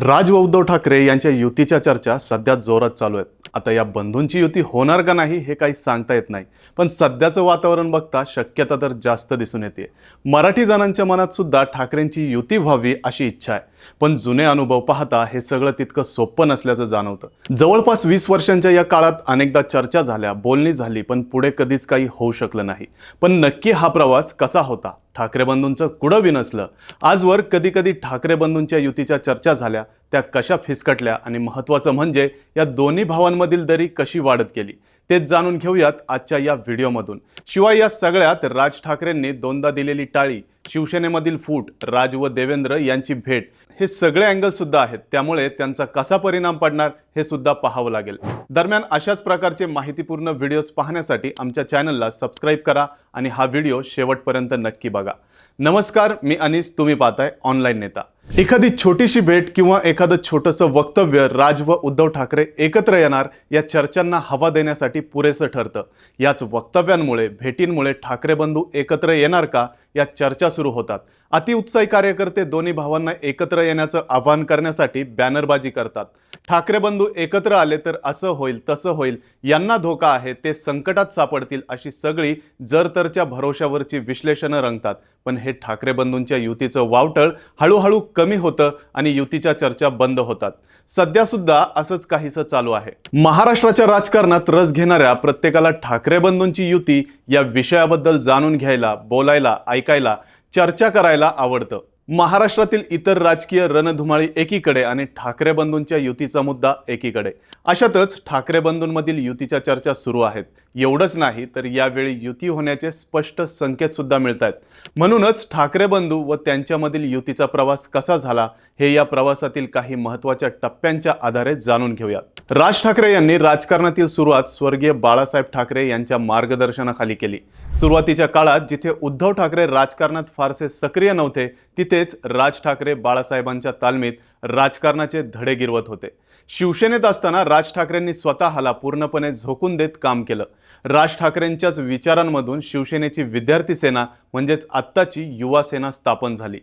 राज उद्धव ठाकरे यांच्या युतीच्या चर्चा सध्या जोरात चालू आहेत. आता या बंधूंची युती होणार का नाही हे काही सांगता येत नाही. पण सध्याचं वातावरण बघता शक्यता तर जास्त दिसून येते मराठी जणांच्या मनात सुद्धा ठाकरेंची युती व्हावी अशी इच्छा आहे. पण जुने अनुभव पाहता हे सगळं तितकं सोपं नसल्याचं जाणवतं. जवळपास वीस वर्षांच्या या काळात अनेकदा चर्चा झाल्या बोलणी झाली पण पुढे कधीच काही होऊ शकलं नाही. पण नक्की हा प्रवास कसा होता? ठाकरे बंधूंचं कुडं विनसलं? आजवर कधी कधी ठाकरे बंधूंच्या युतीच्या चर्चा झाल्या त्या कशा फिसकटल्या आणि महत्त्वाचं म्हणजे या दोन्ही भावांमधील दरी कशी वाढत गेली? तेच जाणून घेऊयात आजच्या या व्हिडिओमधून. शिवाय या सगळ्यात राज ठाकरेंनी दोनदा दिलेली टाळी शिवसेनेमधील फूट राज व देवेंद्र यांची भेट हे सगळे अँगल सुद्धा आहेत. त्यामुळे त्यांचा कसा परिणाम पडणार हे सुद्धा पाहावं लागेल. दरम्यान अशाच प्रकारचे माहितीपूर्ण व्हिडिओज पाहण्यासाठी आमच्या चॅनलला सबस्क्राईब करा आणि हा व्हिडिओ शेवटपर्यंत नक्की बघा. नमस्कार मी अनिस तुम्ही पाहताय ऑनलाईन नेता. एखादी छोटीशी भेट किंवा एखादं छोटंसं वक्तव्य राज व उद्धव ठाकरे एकत्र येणार या चर्चांना हवा देण्यासाठी पुरेसं ठरतं. याच वक्तव्यांमुळे भेटींमुळे ठाकरे बंधू एकत्र येणार का या चर्चा सुरू होतात. अतिउत्साही कार्यकर्ते दोन्ही भावांना एकत्र येण्याचं आवाहन करण्यासाठी बॅनरबाजी करतात. ठाकरे बंधू एकत्र आले तर असं होईल तसं होईल यांना धोका आहे ते संकटात सापडतील अशी सगळी जरतरच्या भरोशावरची विश्लेषणं रंगतात. पण हे ठाकरे बंधूंच्या युतीचं वावटळ हळूहळू कमी होतं आणि युतीच्या चर्चा बंद होतात. सध्या सुद्धा असंच काहीसं चालू आहे. महाराष्ट्राच्या राजकारणात रस घेणाऱ्या प्रत्येकाला ठाकरे बंधूंची युती या विषयाबद्दल जाणून घ्यायला बोलायला ऐकायला चर्चा करायला आवडतं. महाराष्ट्रातील इतर राजकीय रणधुमाळी एकीकडे आणि ठाकरे बंधूंच्या युतीचा मुद्दा एकीकडे. अशातच ठाकरे बंधूंमधील युतीच्या चर्चा सुरू आहेत. एवढंच नाही तर यावेळी युती होण्याचे स्पष्ट संकेत सुद्धा मिळत आहेत म्हणूनच ठाकरे बंधू व त्यांच्यामधील युतीचा प्रवास कसा झाला हे या प्रवासातील काही महत्त्वाच्या टप्प्यांच्या आधारे जाणून घेऊयात राज ठाकरे यांनी राजकारणातील सुरुवात स्वर्गीय बाळासाहेब ठाकरे यांच्या मार्गदर्शनाखाली केली. सुरुवातीच्या काळात जिथे उद्धव ठाकरे राजकारणात फारसे सक्रिय नव्हते तिथेच राज ठाकरे बाळासाहेबांच्या तालमीत राजकारणाचे धडे गिरवत होते. शिवसेनेत असताना राज ठाकरेंनी स्वतःला पूर्णपणे झोकून देत काम केलं. राज ठाकरेंच्याच विचारांमधून शिवसेनेची विद्यार्थी सेना म्हणजेच आत्ताची युवा सेना स्थापन झाली.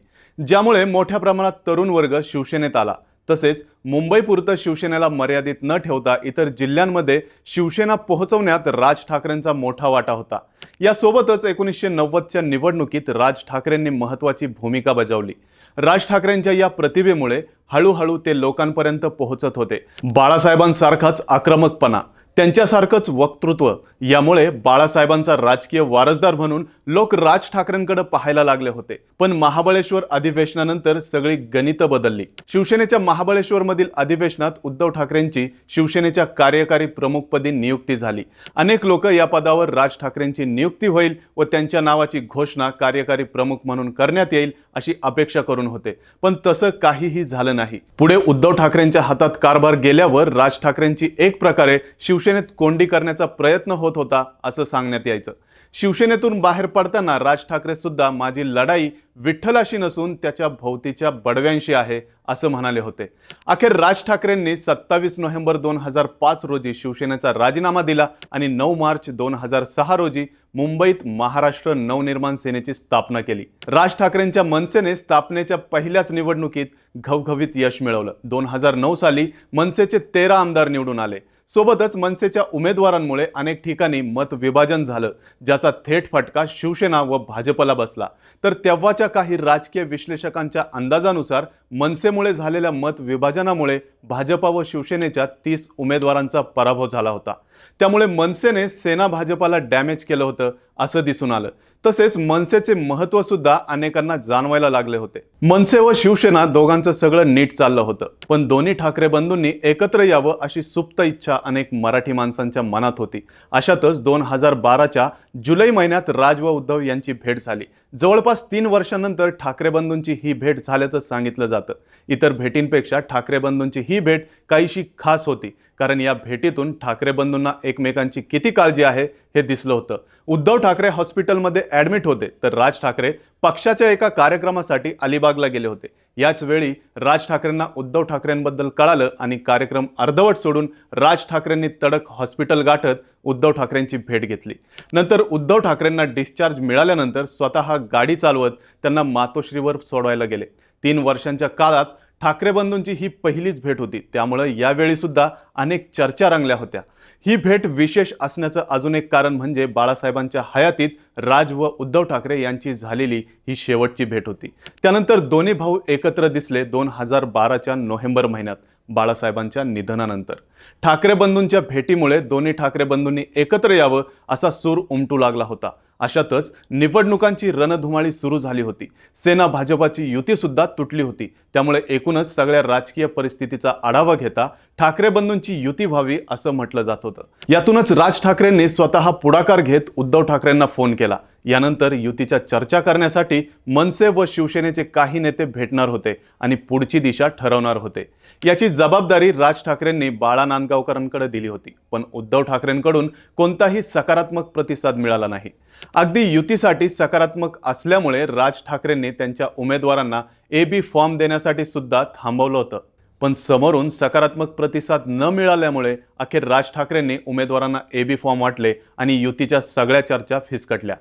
ज्यामुळे मोठ्या प्रमाणात तरुण वर्ग शिवसेनेत आला. तसेच मुंबईपुरतं शिवसेनेला मर्यादित न ठेवता इतर जिल्ह्यांमध्ये शिवसेना पोहोचवण्यात राज ठाकरेंचा मोठा वाटा होता. यासोबतच एकोणीसशे नव्वदच्या निवडणुकीत राज ठाकरेंनी महत्त्वाची भूमिका बजावली. राज ठाकरेंच्या या प्रतिभेमुळे हळूहळू ते लोकांपर्यंत पोहोचत होते. बाळासाहेबांसारखाच आक्रमकपणा त्यांच्यासारखंच वक्तृत्व. यामुळे बाळासाहेबांचा राजकीय वारसदार म्हणून लोक राज ठाकरेंकडे पाहायला लागले होते. पण महाबळेश्वर अधिवेशनानंतर सगळी गणितं बदलली. शिवसेनेच्या महाबळेश्वरमधील अधिवेशनात उद्धव ठाकरेंची शिवसेनेच्या कार्यकारी प्रमुखपदी नियुक्ती झाली. अनेक लोक या पदावर राज ठाकरेंची नियुक्ती होईल व त्यांच्या नावाची घोषणा कार्यकारी प्रमुख म्हणून करण्यात येईल अशी अपेक्षा करून होते. पण तसं काहीही झालं नाही. पुढे उद्धव ठाकरेंच्या हातात कारभार गेल्यावर राज ठाकरेंची एक प्रकारे शिवसेनेत कोंडी करण्याचा प्रयत्न होत होता असं सांगण्यात यायचं. शिवसेनेतून बाहेर पडताना राज ठाकरे सुद्धा माझी लढाई विठ्ठलाशी नसून त्याच्या भोवतीच्या बडव्यांशी आहे असं म्हणाले होते. अखेर राज ठाकरेंनी सत्तावीस नोव्हेंबर दोन हजार पाच रोजी शिवसेनेचा राजीनामा दिला आणि नऊ मार्च दोन हजार सहा रोजी मुंबईत महाराष्ट्र नवनिर्माण सेनेची स्थापना केली. राज ठाकरेंच्या मनसेने स्थापनेच्या पहिल्याच निवडणुकीत घवघवीत यश मिळवलं. दोन हजार नऊ साली मनसेचे तेरा आमदार निवडून आले. सोबतच मनसेच्या उमेदवारांमुळे अनेक ठिकाणी मत विभाजन झालं ज्याचा थेट फटका शिवसेना व भाजपला बसला. तर तेव्हाच्या काही राजकीय विश्लेषकांच्या अंदाजानुसार मनसेमुळे झालेल्या मत विभाजनामुळे भाजपा व शिवसेनेच्या तीस उमेदवारांचा पराभव झाला होता. त्यामुळे मनसेने सेना भाजपाला डॅमेज केलं होतं असं दिसून आलं. तसेच मनसेचे महत्त्व सुद्धा अनेकांना जाणवायला लागले होते. मनसे व शिवसेना दोघांचं सगळं नीट चाललं होतं. पण दोन्ही ठाकरे बंधूंनी एकत्र यावं अशी सुप्त इच्छा अनेक मराठी माणसांच्या मनात होती. अशातच दोन हजार बाराच्या जुलै महिन्यात राज व उद्धव यांची भेट झाली. जवळपास तीन वर्षानंतर ठाकरे बंधूंची ही भेट झाल्याचं सांगितलं जातं. इतर भेटींपेक्षा ठाकरे बंधूंची ही भेट काहीशी खास होती. कारण या भेटीतून ठाकरे बंधूंना एकमेकांची किती काळजी आहे हे दिसलं होतं. उद्धव ठाकरे हॉस्पिटलमध्ये ॲडमिट होते तर राज ठाकरे पक्षाच्या एका कार्यक्रमासाठी अलिबागला गेले होते. याच वेळी राज ठाकरेंना उद्धव ठाकरेंबद्दल कळालं आणि कार्यक्रम अर्धवट सोडून राज ठाकरेंनी तडक हॉस्पिटल गाठत उद्धव ठाकरेंची भेट घेतली. नंतर उद्धव ठाकरेंना डिस्चार्ज मिळाल्यानंतर स्वतः गाडी चालवत त्यांना मातोश्रीवर सोडवायला गेले. तीन वर्षांच्या काळात ठाकरे बंधूंची ही पहिलीच भेट होती. त्यामुळे यावेळी सुद्धा अनेक चर्चा रंगल्या होत्या. ही भेट विशेष असण्याचं अजून एक कारण म्हणजे बाळासाहेबांच्या हयातीत राज व उद्धव ठाकरे यांची झालेली ही शेवटची भेट होती. त्यानंतर दोन्ही भाऊ एकत्र दिसले दोन हजार बाराच्या नोव्हेंबर महिन्यात. बाळासाहेबांच्या निधनानंतर. ठाकरे बंधूंच्या भेटीमुळे दोन्ही ठाकरे बंधूंनी एकत्र यावं असा सूर उमटू लागला होता. अशातच निवडणुकांची रणधुमाळी सुरू झाली होती. सेना भाजपाची युती सुद्धा तुटली होती. त्यामुळे एकूणच सगळ्या राजकीय परिस्थितीचा आढावा घेता ठाकरे बंधूंची युती व्हावी असं म्हटलं जात होतं. यातूनच राज ठाकरेंनी स्वतः पुढाकार घेत उद्धव ठाकरेंना फोन केला. यानंतर युतीच्या चर्चा करण्यासाठी मनसे व शिवसेनेचे काही नेते भेटणार होते आणि पुढची दिशा ठरवणार होते. याची जबाबदारी राज ठाकरेंनी बाळा नांदगावकरांकडे दिली होती. पण उद्धव ठाकरेंकडून कोणताही सकारात्मक प्रतिसाद मिळाला नाही. अगदी युतीसाठी सकारात्मक असल्यामुळे राज ठाकरेंनी त्यांच्या उमेदवारांना ए बी फॉर्म देण्यासाठी सुद्धा थांबवलं होतं. पण समोरून सकारात्मक प्रतिसाद न मिळाल्यामुळे अखेर राज ठाकरेंनी उमेदवारांना ए बी फॉर्म वाटले आणि युतीच्या सगळ्या चर्चा फिसकटल्या.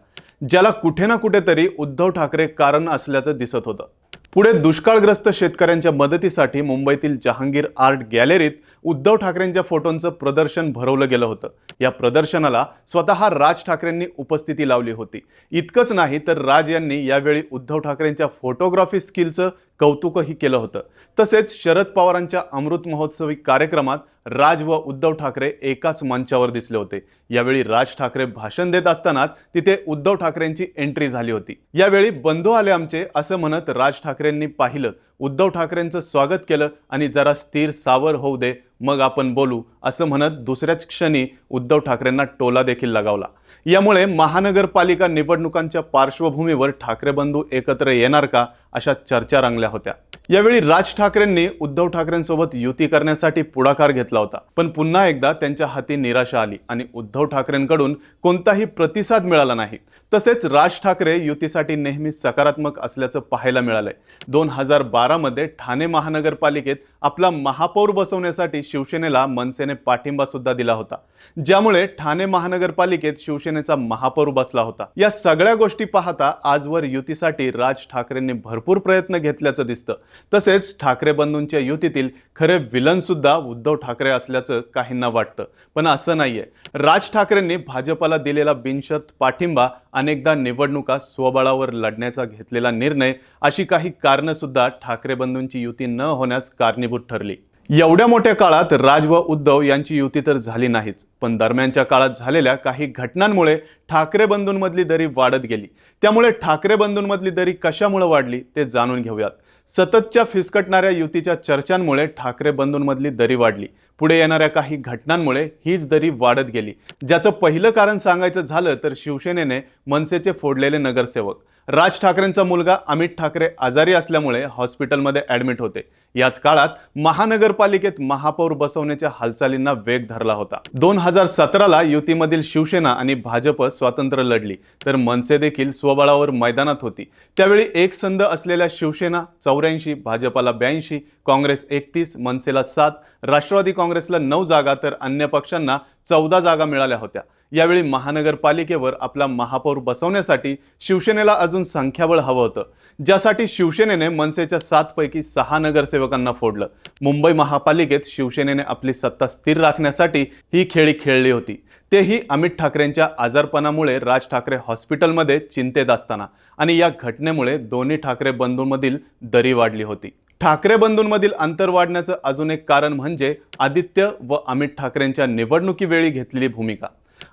ज्याला कुठे ना कुठेतरी उद्धव ठाकरे कारण असल्याचं दिसत होतं. पुढे दुष्काळग्रस्त शेतकऱ्यांच्या मदतीसाठी मुंबईतील जहांगीर आर्ट गॅलरीत उद्धव ठाकरेंच्या फोटोंचं प्रदर्शन भरवलं गेलं होतं. या प्रदर्शनाला स्वतः राज ठाकरेंनी उपस्थिती लावली होती. इतकंच नाही तर राज यांनी यावेळी उद्धव ठाकरेंच्या फोटोग्राफी स्किलचं कौतुकही केलं होतं. तसेच शरद पवारांच्या अमृत महोत्सवी कार्यक्रमात राज व उद्धव ठाकरे एकाच मंचावर दिसले होते. यावेळी राज ठाकरे भाषण देत असतानाच तिथे उद्धव ठाकरेंची एंट्री झाली होती. यावेळी बंधू आले आमचे असं म्हणत राज ठाकरेंनी पाहिलं. उद्धव ठाकरेंचं स्वागत केलं आणि जरा स्थिर सावर होऊ दे मग आपण बोलू असं म्हणत दुसऱ्याच क्षणी उद्धव ठाकरेंना टोला देखील लगावला. यामुळे महानगरपालिका निवडणुकांच्या पार्श्वभूमीवर ठाकरे बंधू एकत्र येणार का? अशा चर्चा रंगल्या होत्या. यावेळी राज ठाकरेंनी उद्धव ठाकरेंसोबत युती करण्यासाठी पुढाकार घेतला होता. पण पुन्हा एकदा त्यांच्या हाती निराशा आली आणि उद्धव ठाकरेंकडून कोणताही प्रतिसाद मिळाला नाही. तसेच राज ठाकरे युतीसाठी नेहमी सकारात्मक असल्याचं पाहायला मिळालंय. दोन हजार बारामध्ये ठाणे महानगरपालिकेत आपला महापौर बसवण्यासाठी शिवसेनेला मनसेने पाठिंबा सुद्धा दिला होता. ज्यामुळे ठाणे महानगरपालिकेत शिवसेनेचा महापौर बसला होता. या सगळ्या गोष्टी पाहता आजवर युतीसाठी राज ठाकरेंनी भरपूर प्रयत्न घेतल्याचं दिसतं. तसेच ठाकरे बंधूंच्या युतीतील खरे विलन सुद्धा उद्धव ठाकरे असल्याचं काहींना वाटतं. पण असं नाहीये. राज ठाकरेंनी भाजपला दिलेला बिनशर्त पाठिंबा अनेकदा निवडणुका स्वबळावर लढण्याचा घेतलेला निर्णय अशी काही कारणं सुद्धा ठाकरे बंधूंची युती न होण्यास कारणीभूत ठरली. एवढ्या मोठ्या काळात राज व उद्धव यांची युती तर झाली नाहीच पण दरम्यानच्या काळात झालेल्या काही घटनांमुळे ठाकरे बंधूंमधली दरी वाढत गेली. त्यामुळे ठाकरे बंधूंमधली दरी कशामुळे वाढली ते जाणून घेऊयात. सततच्या फिसकटणाऱ्या युतीच्या चर्चांमुळे ठाकरे बंधूंमधली दरी वाढली. पुढे येणाऱ्या काही घटनांमुळे हीच दरी वाढत गेली. ज्याचं पहिलं कारण सांगायचं झालं तर शिवसेनेने मनसेचे फोडलेले नगरसेवक. राज ठाकरेंचा मुलगा अमित ठाकरे आजारी असल्यामुळे हॉस्पिटलमध्ये ॲडमिट होते. याच काळात महानगरपालिकेत महापौर बसवण्याच्या हालचालींना वेग धरला होता. दोन हजार सतराला युतीमधील शिवसेना आणि भाजप स्वातंत्र्य लढली तर मनसे देखील स्वबळावर मैदानात होती. त्यावेळी एक संध असलेल्या शिवसेना चौऱ्याऐंशी भाजपाला ब्याऐंशी काँग्रेस एकतीस मनसेला सात राष्ट्रवादी काँग्रेसला नऊ जागा तर अन्य पक्षांना चौदा जागा मिळाल्या होत्या. यावेळी महानगरपालिकेवर आपला महापौर बसवण्यासाठी शिवसेनेला अजून संख्याबळ हवं होतं. ज्यासाठी शिवसेनेने मनसेच्या सातपैकी सहा नगरसेवकांना फोडलं. मुंबई महापालिकेत शिवसेनेने आपली सत्ता स्थिर राखण्यासाठी ही खेळी खेळली होती. तेही अमित ठाकरेंच्या आजारपणामुळे राज ठाकरे हॉस्पिटलमध्ये चिंतेत असताना आणि या घटनेमुळे दोन्ही ठाकरे बंधूंमधील दरी वाढली होती. ठाकरे बंधूंमधील अंतर वाढण्याचं अजून एक कारण म्हणजे आदित्य व अमित ठाकरेंच्या निवडणुकीवेळी घेतलेली भूमिका.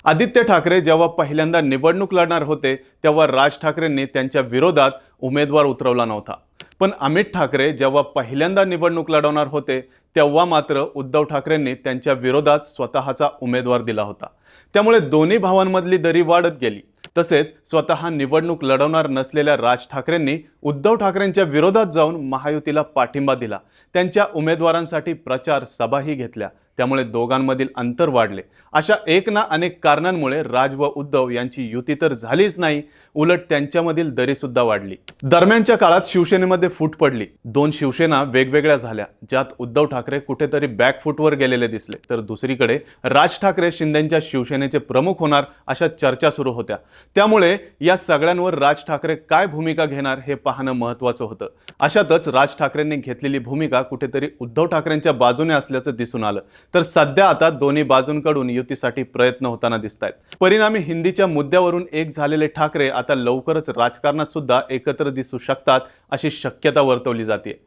आदित्य ठाकरे जेव्हा पहिल्यांदा निवडणूक लढणार होते तेव्हा राज ठाकरेंनी त्यांच्या विरोधात उमेदवार उतरवला नव्हता. पण अमित ठाकरे जेव्हा पहिल्यांदा निवडणूक लढवणार होते तेव्हा मात्र उद्धव ठाकरेंनी त्यांच्या विरोधात स्वतःचा उमेदवार दिला होता. त्यामुळे दोन्ही भावांमधली दरी वाढत गेली. तसेच स्वतः निवडणूक लढवणार नसलेल्या राज ठाकरेंनी उद्धव ठाकरेंच्या विरोधात जाऊन महायुतीला पाठिंबा दिला. त्यांच्या उमेदवारांसाठी प्रचार सभाही घेतल्या. त्यामुळे दोघांमधील अंतर वाढले. अशा एक ना अनेक कारणांमुळे राज व उद्धव यांची युती तर झालीच नाही उलट त्यांच्यामधील दरी सुद्धा वाढली. दरम्यानच्या काळात शिवसेनेमध्ये फूट पडली. दोन शिवसेना वेगवेगळ्या झाल्या ज्यात उद्धव ठाकरे कुठेतरी बॅकफूटवर गेलेले दिसले. तर दुसरीकडे राज ठाकरे शिंदेच्या शिवसेनेचे प्रमुख होणार अशा चर्चा सुरू होत्या. त्यामुळे या सगळ्यांवर राज ठाकरे काय भूमिका घेणार हे पाहणं महत्त्वाचं होतं. अशातच राज ठाकरेंनी घेतलेली भूमिका कुठेतरी उद्धव ठाकरेंच्या बाजूने असल्याचं दिसून आलं. तर सध्या आता दोन्ही बाजूंकडून युतीसाठी प्रयत्न होताना दिसत आहेत परिणामी हिंदीच्या मुद्द्यावरून एक झालेले ठाकरे आता लवकरच राजकारणात सुद्धा एकत्र दिसू शकतात अशी शक्यता वर्तवली जाते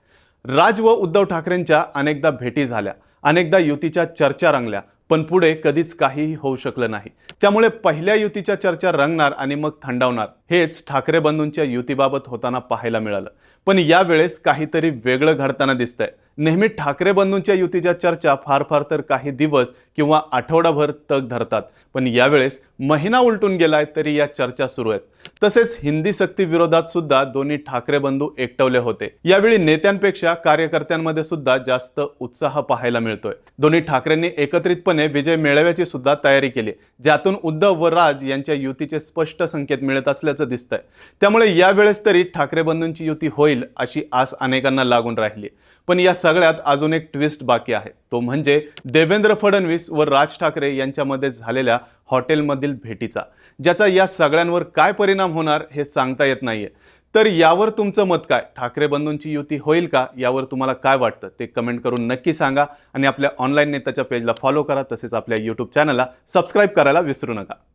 राज व उद्धव ठाकरेंच्या अनेकदा भेटी झाल्या अनेकदा युतीच्या चर्चा रंगल्या पण पुढे कधीच काहीही होऊ शकलं नाही. त्यामुळे पहिल्या युतीच्या चर्चा रंगणार आणि मग थंडावणार हेच ठाकरे बंधूंच्या युतीबाबत होताना पाहायला मिळालं. पण यावेळेस काहीतरी वेगळं घडताना दिसतंय. नेहमी ठाकरे बंधूंच्या युतीच्या चर्चा फार फार तर काही दिवस किंवा आठवडाभर तग धरतात. पण यावेळेस महिना उलटून गेलाय तरी या चर्चा सुरू आहेत. तसेच हिंदी सक्ती विरोधात सुद्धा दोन्ही ठाकरे बंधू एकटवले होते. यावेळी नेत्यांपेक्षा कार्यकर्त्यांमध्ये सुद्धा जास्त उत्साह पाहायला मिळतोय. दोन्ही ठाकरेंनी एकत्रितपणे विजय मिळवण्याची सुद्धा तयारी केली. ज्यातून उद्धव व राज यांच्या युतीचे स्पष्ट संकेत मिळत असल्याचं दिसतंय. त्यामुळे यावेळेस तरी ठाकरे बंधूंची युती होईल अशी आस अनेकांना लागून राहिली. पण या सगळ्यात अजून एक ट्विस्ट बाकी आहे. तो म्हणजे देवेंद्र फडणवीस व राज ठाकरे यांच्यामध्ये झालेल्या हॉटेलमधील भेटीचा. ज्याचा या सगळ्यांवर काय परिणाम होणार हे सांगता येत नाहीये. तर यावर तुमचं मत काय? ठाकरे बंधूंची युती होईल का? यावर तुम्हाला काय वाटतं? ते कमेंट करून नक्की सांगा आणि आपल्या ऑनलाईन नेत्याच्या पेजला फॉलो करा. तसेच आपल्या यूट्यूब चॅनलला सबस्क्राईब करायला विसरू नका.